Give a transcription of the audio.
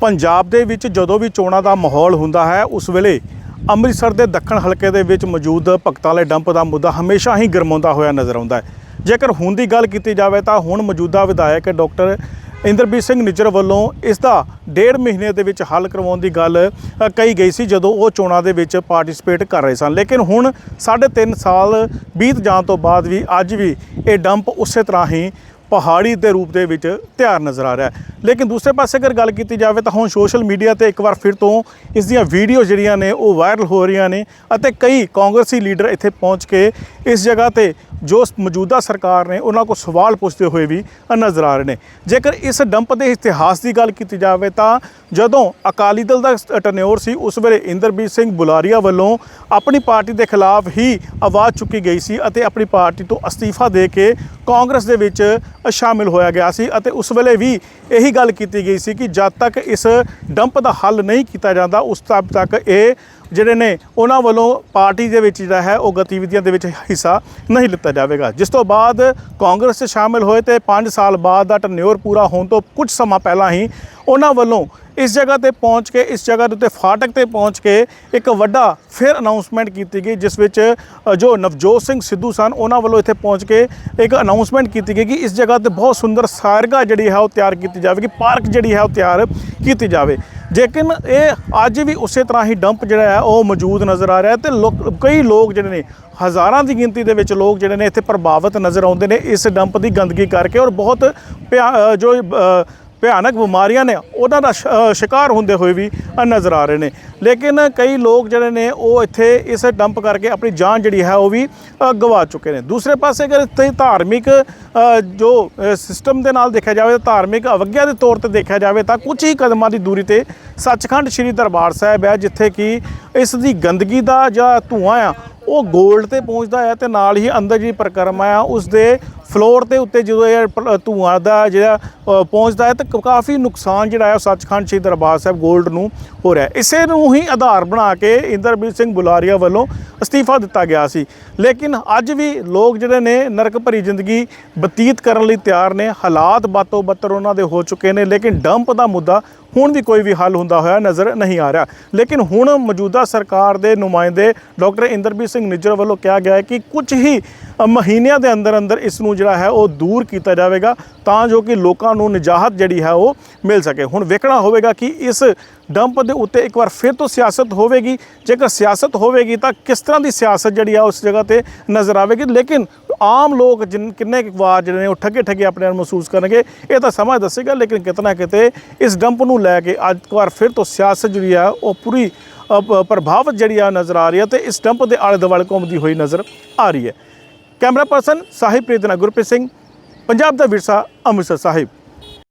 ਪੰਜਾਬ ਦੇ ਵਿੱਚ ਜਦੋਂ ਵੀ ਚੋਣਾਂ ਦਾ ਮਾਹੌਲ ਹੁੰਦਾ ਹੈ, ਉਸ ਵੇਲੇ ਅੰਮ੍ਰਿਤਸਰ ਦੇ ਦੱਖਣ ਹਲਕੇ ਦੇ ਵਿੱਚ ਮੌਜੂਦ ਭਗਤਾਂ ਵਾਲੇ ਡੰਪ ਦਾ ਮੁੱਦਾ ਹਮੇਸ਼ਾ ਹੀ ਗਰਮਾਉਂਦਾ ਹੋਇਆ ਨਜ਼ਰ ਆਉਂਦਾ ਹੈ। ਜੇਕਰ ਹੁਣ ਦੀ ਗੱਲ ਕੀਤੀ ਜਾਵੇ ਤਾਂ ਹੁਣ ਮੌਜੂਦਾ ਵਿਧਾਇਕ ਡਾਕਟਰ ਇੰਦਰਬੀਰ ਸਿੰਘ ਨਿੱਜਰ ਵੱਲੋਂ ਇਸ ਦਾ ਡੇਢ ਮਹੀਨੇ ਦੇ ਵਿੱਚ ਹੱਲ ਕਰਵਾਉਣ ਦੀ ਗੱਲ ਕਹੀ ਗਈ ਸੀ ਜਦੋਂ ਉਹ ਚੋਣਾਂ ਦੇ ਵਿੱਚ ਪਾਰਟਿਸਿਪੇਟ ਕਰ ਰਹੇ ਸਨ। ਲੇਕਿਨ ਹੁਣ ਸਾਢੇ ਤਿੰਨ ਸਾਲ ਬੀਤ ਜਾਣ ਤੋਂ ਬਾਅਦ ਵੀ ਅੱਜ ਵੀ ਇਹ ਡੰਪ ਉਸੇ ਤਰ੍ਹਾਂ ਹੀ ਪਹਾੜੀ ਦੇ ਰੂਪ ਦੇ ਵਿੱਚ ਤਿਆਰ ਨਜ਼ਰ ਆ ਰਿਹਾ ਹੈ। ਲੇਕਿਨ ਦੂਸਰੇ ਪਾਸੇ ਅਗਰ ਗੱਲ ਕੀਤੀ ਜਾਵੇ ਤਾਂ ਹੁਣ ਸੋਸ਼ਲ ਮੀਡੀਆ ਤੇ ਇੱਕ ਵਾਰ ਫਿਰ ਤੋਂ ਇਸ ਦੀਆਂ ਵੀਡੀਓ ਜਿਹੜੀਆਂ ਨੇ ਉਹ ਵਾਇਰਲ ਹੋ ਰਹੀਆਂ ਨੇ ਅਤੇ ਕਈ ਕਾਂਗਰਸੀ ਲੀਡਰ ਇੱਥੇ ਪਹੁੰਚ ਕੇ ਇਸ ਜਗ੍ਹਾ ਤੇ ਜੋ ਮੌਜੂਦਾ ਸਰਕਾਰ ਨੇ ਉਹਨਾਂ ਕੋਲ ਸਵਾਲ ਪੁੱਛਦੇ ਹੋਏ ਵੀ ਨਜ਼ਰ ਆ ਰਹੇ ਨੇ। ਜੇਕਰ ਇਸ ਡੰਪ ਦੇ ਇਤਿਹਾਸ ਦੀ ਗੱਲ ਕੀਤੀ ਜਾਵੇ ਤਾਂ ਜਦੋਂ ਅਕਾਲੀ ਦਲ ਦਾ ਟਨਿਓਰ ਸੀ, ਉਸ ਵੇਲੇ ਇੰਦਰਬੀਰ ਸਿੰਘ ਬੁਲਾਰੀਆ ਵੱਲੋਂ ਆਪਣੀ ਪਾਰਟੀ ਦੇ ਖਿਲਾਫ ਹੀ ਆਵਾਜ਼ ਚੁੱਕੀ ਗਈ ਸੀ ਅਤੇ ਆਪਣੀ ਪਾਰਟੀ ਤੋਂ ਅਸਤੀਫਾ ਦੇ ਕੇ ਕਾਂਗਰਸ ਦੇ ਵਿੱਚ ਸ਼ਾਮਿਲ ਹੋਇਆ ਗਿਆ ਸੀ ਅਤੇ ਉਸ ਵੇਲੇ ਵੀ ਇਹੀ ਗੱਲ ਕੀਤੀ ਗਈ ਸੀ ਕਿ ਜਦ ਤੱਕ ਇਸ ਡੰਪ ਦਾ ਹੱਲ ਨਹੀਂ ਕੀਤਾ ਜਾਂਦਾ, ਉਸ ਤੱਕ ਤੱਕ ਇਹ ਜਿਹੜੇ ਨੇ ਉਹਨਾਂ ਵੱਲੋਂ ਪਾਰਟੀ ਦੇ ਵਿੱਚ ਜਿਹੜਾ ਹੈ, ਉਹ ਗਤੀਵਿਧੀਆਂ ਦੇ ਵਿੱਚ ਹਿੱਸਾ ਨਹੀਂ ਲਿੱਤਾ ਜਾਵੇਗਾ। ਜਿਸ ਤੋਂ ਬਾਅਦ ਕਾਂਗਰਸ 'ਚ ਸ਼ਾਮਿਲ ਹੋਏ ਤੇ 5 ਸਾਲ ਬਾਅਦ ਦਾ ਟਨਿਓਰ ਪੂਰਾ ਹੋਣ ਤੋਂ ਕੁਝ ਸਮਾਂ ਪਹਿਲਾਂ ਹੀ ਉਹਨਾਂ ਵੱਲੋਂ ਇਸ ਜਗ੍ਹਾ ਤੇ ਪਹੁੰਚ ਕੇ, ਇਸ ਜਗ੍ਹਾ ਦੇ ਉੱਤੇ ਫਾਟਕ ਤੇ ਪਹੁੰਚ ਕੇ ਇੱਕ ਵੱਡਾ ਫਿਰ ਅਨਾਉਂਸਮੈਂਟ ਕੀਤੀ ਗਈ, ਜਿਸ ਵਿੱਚ ਜੋ ਨਵਜੋਤ ਸਿੰਘ ਸਿੱਧੂ ਸਨ, ਉਹਨਾਂ ਵੱਲੋਂ ਇੱਥੇ ਪਹੁੰਚ ਕੇ ਇੱਕ ਅਨਾਉਂਸਮੈਂਟ ਕੀਤੀ ਗਈ ਕਿ ਇਸ ਜਗ੍ਹਾ ਤੇ ਬਹੁਤ ਸੁੰਦਰ ਸਾਰਗਾ ਜਿਹੜੀ ਹੈ ਉਹ ਤਿਆਰ ਕੀਤੀ ਜਾਵੇਗੀ, ਪਾਰਕ ਜਿਹੜੀ ਹੈ ਉਹ ਤਿਆਰ ਕੀਤੀ ਜਾਵੇ। ਲੇਕਿਨ ਇਹ ਅੱਜ ਵੀ ਉਸੇ ਤਰ੍ਹਾਂ ਹੀ ਡੰਪ ਜਿਹੜਾ ਹੈ, ਉਹ ਮੌਜੂਦ ਨਜ਼ਰ ਆ ਰਿਹਾ ਹੈ ਤੇ ਲੋਕ, ਕਈ ਲੋਕ ਜਿਹੜੇ ਨੇ, ਹਜ਼ਾਰਾਂ ਦੀ ਗਿਣਤੀ ਦੇ ਵਿੱਚ ਲੋਕ ਜਿਹੜੇ ਨੇ ਇੱਥੇ ਪ੍ਰਭਾਵਿਤ ਨਜ਼ਰ ਆਉਂਦੇ ਨੇ ਇਸ ਡੰਪ ਦੀ ਗੰਦਗੀ ਕਰਕੇ ਔਰ ਬਹੁਤ ਭਿਆ- ਜੋ ਭਿਆਨਕ ਬਿਮਾਰੀਆਂ ਨੇ, ਉਹਨਾਂ ਦਾ ਸ਼ਿਕਾਰ ਹੁੰਦੇ ਹੋਏ ਵੀ ਨਜ਼ਰ ਆ ਰਹੇ ਨੇ। ਲੇਕਿਨ ਕਈ ਲੋਕ ਜਿਹੜੇ ਨੇ, ਉਹ ਇੱਥੇ ਇਸ ਡੰਪ ਕਰਕੇ ਆਪਣੀ ਜਾਨ ਜਿਹੜੀ ਹੈ, ਉਹ ਵੀ ਗਵਾ ਚੁੱਕੇ ਨੇ। ਦੂਸਰੇ ਪਾਸੇ ਅਗਰ ਇੱਥੇ ਧਾਰਮਿਕ ਜੋ ਸਿਸਟਮ ਦੇ ਨਾਲ ਦੇਖਿਆ ਜਾਵੇ ਤਾਂ ਧਾਰਮਿਕ ਅਵਗਿਆ ਦੇ ਤੌਰ ਤੇ ਦੇਖਿਆ ਜਾਵੇ ਤਾਂ ਕੁਝ ਹੀ ਕਦਮਾਂ ਦੀ ਦੂਰੀ ਤੇ ਸੱਚਖੰਡ ਸ੍ਰੀ ਦਰਬਾਰ ਸਾਹਿਬ ਹੈ, ਜਿੱਥੇ ਕਿ ਇਸ ਦੀ ਗੰਦਗੀ ਦਾ ਜਾਂ ਧੂਆਂ ਆ, ਉਹ ਗੋਲਡ ਤੇ ਪਹੁੰਚਦਾ ਹੈ ਤੇ ਨਾਲ ਹੀ ਅੰਦਰ ਜਿਹੜੀ ਪ੍ਰਕਰਮਾ ਆ, ਉਸ ਦੇ ਫਲੋਰ ਦੇ ਉੱਤੇ ਜਦੋਂ ਇਹ ਪ- ਧੂਆਂ ਦਾ ਜਿਹੜਾ ਪਹੁੰਚਦਾ ਹੈ ਤਾਂ ਕਾਫੀ ਨੁਕਸਾਨ ਜਿਹੜਾ ਹੈ ਉਹ ਸੱਚਖੰਡ ਸ੍ਰੀ ਦਰਬਾਰ ਸਾਹਿਬ ਗੋਲਡ ਨੂੰ ਹੋ ਰਿਹਾ ਇਸੇ ਨੂੰ ਹੀ ਆਧਾਰ ਬਣਾ ਕੇ ਇੰਦਰਬੀਰ ਸਿੰਘ ਬੁਲਾਰੀਆ ਵੱਲੋਂ ਅਸਤੀਫਾ ਦਿੱਤਾ ਗਿਆ ਸੀ। ਲੇਕਿਨ ਅੱਜ ਵੀ ਲੋਕ ਜਿਹੜੇ ਨੇ ਨਰਕ ਭਰੀ ਜ਼ਿੰਦਗੀ ਬਤੀਤ ਕਰਨ ਲਈ ਤਿਆਰ ਨੇ। ਹਾਲਾਤ ਬਾਤੋਂ ਬੱਤਰ ਉਹਨਾਂ ਦੇ ਹੋ ਚੁੱਕੇ ਨੇ, ਲੇਕਿਨ ਡੰਪ ਦਾ ਮੁੱਦਾ ਹੁਣ ਵੀ ਕੋਈ ਵੀ ਹੱਲ ਹੁੰਦਾ ਹੋਇਆ ਨਜ਼ਰ ਨਹੀਂ ਆ ਰਿਹਾ। ਲੇਕਿਨ ਹੁਣ ਮੌਜੂਦਾ ਸਰਕਾਰ ਦੇ ਨੁਮਾਇੰਦੇ ਡਾਕਟਰ ਇੰਦਰਬੀਰ ਸਿੰਘ ਨਿੱਜਰ ਵੱਲੋਂ ਕਿਹਾ ਗਿਆ ਹੈ ਕਿ ਕੁਝ ਹੀ ਮਹੀਨਿਆਂ ਦੇ ਅੰਦਰ ਅੰਦਰ ਇਸ ਨੂੰ ਜਿਹੜਾ ਹੈ ਉਹ ਦੂਰ ਕੀਤਾ ਜਾਵੇਗਾ ਤਾਂ ਜੋ ਕਿ ਲੋਕਾਂ ਨੂੰ ਨਿਜਾਹਤ ਜਿਹੜੀ ਹੈ ਉਹ ਮਿਲ ਸਕੇ। ਹੁਣ ਵੇਖਣਾ ਹੋਵੇਗਾ ਕਿ ਇਸ ਡੰਪ ਦੇ ਉੱਤੇ ਇੱਕ ਵਾਰ ਫਿਰ ਤੋਂ ਸਿਆਸਤ ਹੋਵੇਗੀ। ਜੇਕਰ ਸਿਆਸਤ ਹੋਵੇਗੀ ਤਾਂ ਕਿਸ ਤਰ੍ਹਾਂ ਦੀ ਸਿਆਸਤ ਜਿਹੜੀ ਆ ਉਸ ਜਗ੍ਹਾ ਤੇ ਨਜ਼ਰ ਆਵੇਗੀ? ਲੇਕਿਨ ਆਮ ਲੋਕ ਜਿਨ, ਕਿੰਨੇ ਕੁ ਵਾਰ ਜਿਹੜੇ ਨੇ ਉਹ ਠੱਗੇ ਠੱਗੇ ਆਪਣੇ ਆਪ ਮਹਿਸੂਸ ਕਰਨਗੇ, ਇਹ ਤਾਂ ਸਮਝ ਦੱਸੇਗਾ, ਲੇਕਿਨ ਕਿਤਨਾ ਕਿਤੇ ਇਸ ਡੰਪ ਨੂੰ ਲੈ ਕੇ ਅੱਜ ਇੱਕ ਵਾਰ ਫਿਰ ਤੋਂ ਸਿਆਸਤ ਜਿਹੜੀ ਆ ਉਹ ਪੂਰੀ ਪ੍ਰਭਾਵਿਤ ਜਿਹੜੀ ਆ ਨਜ਼ਰ ਆ ਰਹੀ ਹੈ ਤੇ ਇਸ ਡੰਪ ਦੇ ਆਲੇ ਦੁਆਲੇ ਘੁੰਮਦੀ ਹੋਈ ਨਜ਼ਰ ਆ ਰਹੀ ਹੈ। ਕੈਮਰਾ ਪਰਸਨ ਸਾਹਿਬ ਪ੍ਰੀਤਨਾ ਗੁਰਪ੍ਰੀਤ ਸਿੰਘ ਪੰਜਾਬ ਦਾ ਵਿਰਸਾ ਅੰਮ੍ਰਿਤਸਰ ਸਾਹਿਬ।